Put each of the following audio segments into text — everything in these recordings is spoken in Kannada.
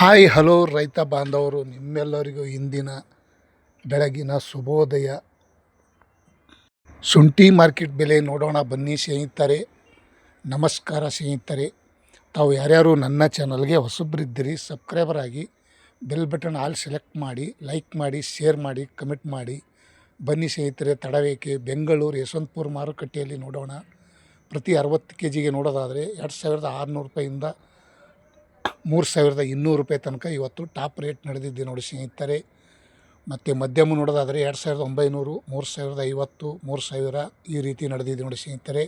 ಹಾಯ್, ಹಲೋ ರೈತ ಬಾಂಧವರು, ನಿಮ್ಮೆಲ್ಲರಿಗೂ ಇಂದಿನ ಬೆಳಗಿನ ಶುಭೋದಯ. ಶುಂಠಿ ಮಾರ್ಕೆಟ್ ಬೆಲೆ ನೋಡೋಣ ಬನ್ನಿ ಸ್ನೇಹಿತರೆ. ನಮಸ್ಕಾರ ಸ್ನೇಹಿತರೆ. ತಾವು ಯಾರ್ಯಾರು ನನ್ನ ಚಾನಲ್ಗೆ ಹೊಸಬ್ರಿದ್ದೀರಿ, ಸಬ್ಸ್ಕ್ರೈಬರ್ ಆಗಿ ಬೆಲ್ ಬಟನ್ ಆಲ್ ಸೆಲೆಕ್ಟ್ ಮಾಡಿ, ಲೈಕ್ ಮಾಡಿ, ಶೇರ್ ಮಾಡಿ, ಕಮೆಂಟ್ ಮಾಡಿ. ಬನ್ನಿ ಸ್ನೇಹಿತರೆ, ತಡವೇಕೆ ಬೆಂಗಳೂರು ಯಶವಂತಪುರ ಮಾರುಕಟ್ಟೆಯಲ್ಲಿ ನೋಡೋಣ. ಪ್ರತಿ ಅರವತ್ತು ಕೆ ಜಿಗೆ ನೋಡೋದಾದರೆ ಎರಡು ಸಾವಿರದ ಆರುನೂರು ರೂಪಾಯಿಂದ ಮೂರು ಸಾವಿರದ ಇನ್ನೂರು ರೂಪಾಯಿ ತನಕ ಇವತ್ತು ಟಾಪ್ ರೇಟ್ ನಡೆದಿದ್ದೆ ನೋಡಿ ಸ್ನೇಹಿತರೆ. ಮತ್ತು ಮಧ್ಯಮ ನೋಡೋದಾದರೆ ಎರಡು ಸಾವಿರದ ಒಂಬೈನೂರು, ಮೂರು ಸಾವಿರದ ಐವತ್ತು, ಮೂರು ಸಾವಿರ ಈ ರೀತಿ ನಡೆದಿದೆ ನೋಡಿ ಸ್ನೇಹಿತರೆ.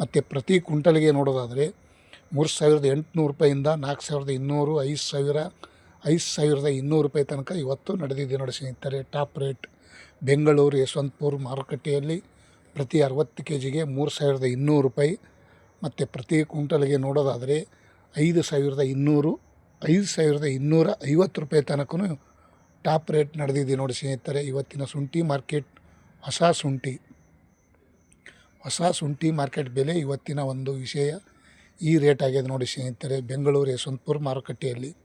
ಮತ್ತು ಪ್ರತಿ ಕುಂಟಲಿಗೆ ನೋಡೋದಾದರೆ ಮೂರು ಸಾವಿರದ ಎಂಟುನೂರು ರೂಪಾಯಿಂದ ನಾಲ್ಕು ಸಾವಿರದ ಇನ್ನೂರು, ಐದು ಸಾವಿರ, ಐದು ಸಾವಿರದ ಇನ್ನೂರು ರೂಪಾಯಿ ತನಕ ಇವತ್ತು ನಡೆದಿದೆ ನೋಡಿ ಸ್ನೇಹಿತರೆ ಟಾಪ್ ರೇಟ್. ಬೆಂಗಳೂರು, ಯಶವಂತಪುರ ಮಾರುಕಟ್ಟೆಯಲ್ಲಿ ಪ್ರತಿ ಅರವತ್ತು ಕೆ ಜಿಗೆ ಮೂರು ಸಾವಿರದ ಇನ್ನೂರು ರೂಪಾಯಿ. ಮತ್ತು ಪ್ರತಿ ಕುಂಟಲ್ಗೆ ನೋಡೋದಾದರೆ ಐದು ಸಾವಿರದ ಇನ್ನೂರು, ಐದು ಸಾವಿರದ ಇನ್ನೂರ ಐವತ್ತು ರೂಪಾಯಿ ತನಕ ಟಾಪ್ ರೇಟ್ ನಡೆದಿದೆ ನೋಡಿ ಸ್ನೇಹಿತರೆ. ಇವತ್ತಿನ ಶುಂಠಿ ಮಾರ್ಕೆಟ್, ಹೊಸ ಶುಂಠಿ. ಹೊಸ ಶುಂಠಿ ಮಾರ್ಕೆಟ್ ಬೆಲೆ ಇವತ್ತಿನ ಒಂದು ವಿಷಯ. ಈ ರೇಟ್ ಆಗಿದೆ ನೋಡಿ ಸ್ನೇಹಿತರೆ, ಬೆಂಗಳೂರು ಯಶವಂತಪುರ ಮಾರುಕಟ್ಟೆಯಲ್ಲಿ.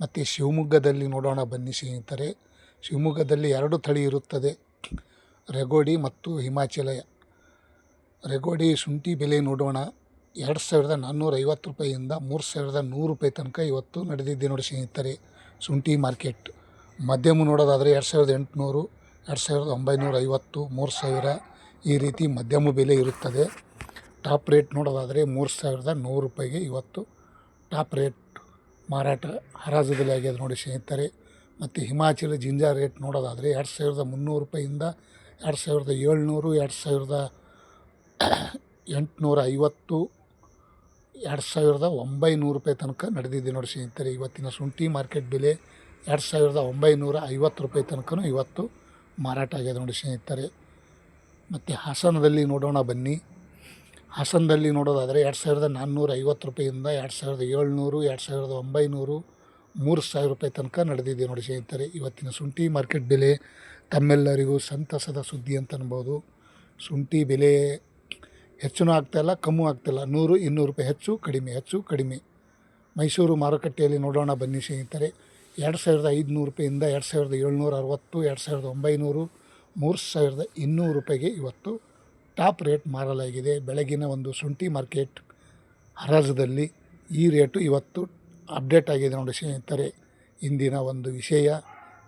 ಮತ್ತು ಶಿವಮೊಗ್ಗದಲ್ಲಿ ನೋಡೋಣ ಬನ್ನಿ ಸ್ನೇಹಿತರೆ. ಶಿವಮೊಗ್ಗದಲ್ಲಿ ಎರಡು ತಳಿ ಇರುತ್ತದೆ. ರೆಗೋಡಿ ಮತ್ತು ಹಿಮಾಚಲಯ. ರೆಗೋಡಿ ಶುಂಠಿ ಬೆಲೆ ನೋಡೋಣ. ಎರಡು ಸಾವಿರದ ನಾನ್ನೂರ ಐವತ್ತು ರೂಪಾಯಿಯಿಂದ ಮೂರು ಸಾವಿರದ ನೂರು ರೂಪಾಯಿ ತನಕ ಇವತ್ತು ನಡೆದಿದ್ದೆ ನೋಡಿ ಸ್ನೇಹಿತರೆ, ಶುಂಠಿ ಮಾರ್ಕೆಟ್. ಮಧ್ಯಮ ನೋಡೋದಾದರೆ ಎರಡು ಸಾವಿರದ ಎಂಟುನೂರು, ಎರಡು ಸಾವಿರದ ಒಂಬೈನೂರ ಐವತ್ತು ಮೂರು ಸಾವಿರ ಈ ರೀತಿ ಮಧ್ಯಮ ಬೆಲೆ ಇರುತ್ತದೆ. ಟಾಪ್ ರೇಟ್ ನೋಡೋದಾದರೆ ಮೂರು ಸಾವಿರದ ನೂರು ರೂಪಾಯಿಗೆ ಇವತ್ತು ಟಾಪ್ ರೇಟ್ ಮಾರಾಟ ಹರಾಜದಲ್ಲಿ ಆಗ್ಯದ ನೋಡಿ ಸ್ನೇಹಿತರೆ. ಮತ್ತು ಹಿಮಾಚಲ ಜಿಂಜಾ ರೇಟ್ ನೋಡೋದಾದರೆ ಎರಡು ಸಾವಿರದ ಮುನ್ನೂರು ರೂಪಾಯಿಯಿಂದ ಎರಡು ಸಾವಿರದ ಏಳ್ನೂರು, ಎರಡು ಸಾವಿರದ ಎಂಟುನೂರ ಐವತ್ತು ಎರಡು ಸಾವಿರದ ಒಂಬೈನೂರು ರೂಪಾಯಿ ತನಕ ನಡೆದಿದೆ ನೋಡಿ ಸ್ನೇಹಿತರೆ, ಇವತ್ತಿನ ಶುಂಠಿ ಮಾರ್ಕೆಟ್ ಬೆಲೆ ಎರಡು ಸಾವಿರದ ಒಂಬೈನೂರ ಐವತ್ತು ರೂಪಾಯಿ ತನಕ ಇವತ್ತು ಮಾರಾಟ ಆಗಿದೆ ನೋಡಿ ಸ್ನೇಹಿತರೆ. ಮತ್ತು ಹಾಸನದಲ್ಲಿ ನೋಡೋಣ ಬನ್ನಿ. ಹಾಸನದಲ್ಲಿ ನೋಡೋದಾದರೆ ಎರಡು ಸಾವಿರದ ನಾನ್ನೂರ ಐವತ್ತು ರೂಪಾಯಿಯಿಂದ ಎರಡು ಸಾವಿರದ ಏಳ್ನೂರು, ಎರಡು ಸಾವಿರದ ಒಂಬೈನೂರು, ಮೂರು ಸಾವಿರ ರೂಪಾಯಿ ತನಕ ನಡೆದಿದೆ ನೋಡಿ ಸ್ನೇಹಿತರೆ. ಇವತ್ತಿನ ಶುಂಠಿ ಮಾರ್ಕೆಟ್ ಬೆಲೆ ತಮ್ಮೆಲ್ಲರಿಗೂ ಸಂತಸದ ಸುದ್ದಿ ಅಂತ ಅನ್ಬೋದು. ಶುಂಠಿ ಬೆಲೆ ಹೆಚ್ಚೂ ಆಗ್ತಾಯಿಲ್ಲ ಕಮ್ಮು ಆಗ್ತಾಯಿಲ್ಲ ನೂರು, ಇನ್ನೂರು ರೂಪಾಯಿ ಹೆಚ್ಚು, ಕಡಿಮೆ ಹೆಚ್ಚು, ಕಡಿಮೆ. ಮೈಸೂರು ಮಾರುಕಟ್ಟೆಯಲ್ಲಿ ನೋಡೋಣ ಬನ್ನಿ ಸ್ನೇಹಿತರೆ. ಎರಡು ಸಾವಿರದ ಐದುನೂರು ರೂಪಾಯಿಂದ ಎರಡು ಸಾವಿರದ ಏಳ್ನೂರ ಅರವತ್ತು, ಎರಡು ಸಾವಿರದ ಒಂಬೈನೂರು, ಮೂರು ಸಾವಿರದ ಇನ್ನೂರು ರೂಪಾಯಿಗೆ ಇವತ್ತು ಟಾಪ್ ರೇಟ್ ಮಾರಲಾಗಿದೆ. ಬೆಳಗಿನ ಒಂದು ಶುಂಠಿ ಮಾರ್ಕೆಟ್ ಹರಾಜದಲ್ಲಿ ಈ ರೇಟು ಇವತ್ತು ಅಪ್ಡೇಟ್ ಆಗಿದೆ ನೋಡಿ ಸ್ನೇಹಿತರೆ. ಇಂದಿನ ಒಂದು ವಿಷಯ,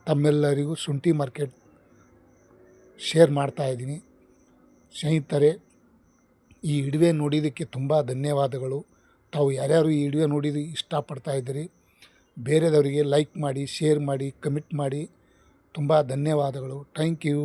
ತಮ್ಮೆಲ್ಲರಿಗೂ ಶುಂಠಿ ಮಾರ್ಕೆಟ್ ಶೇರ್ ಮಾಡ್ತಾಯಿದ್ದೀನಿ ಸ್ನೇಹಿತರೆ ಈ ಇಡುವೆ ನೋಡಿದ್ದಕ್ಕೆ ತುಂಬ ಧನ್ಯವಾದಗಳು. ತಾವು ಯಾರ್ಯಾರು ಈ ವಿಡಿಯೋ ನೋಡಿದ ಇಷ್ಟಪಡ್ತಾ ಇದ್ದೀರಿ, ಬೇರೆದವರಿಗೆ ಲೈಕ್ ಮಾಡಿ, ಶೇರ್ ಮಾಡಿ, ಕಮೆಂಟ್ ಮಾಡಿ. ತುಂಬ ಧನ್ಯವಾದಗಳು. Thank you.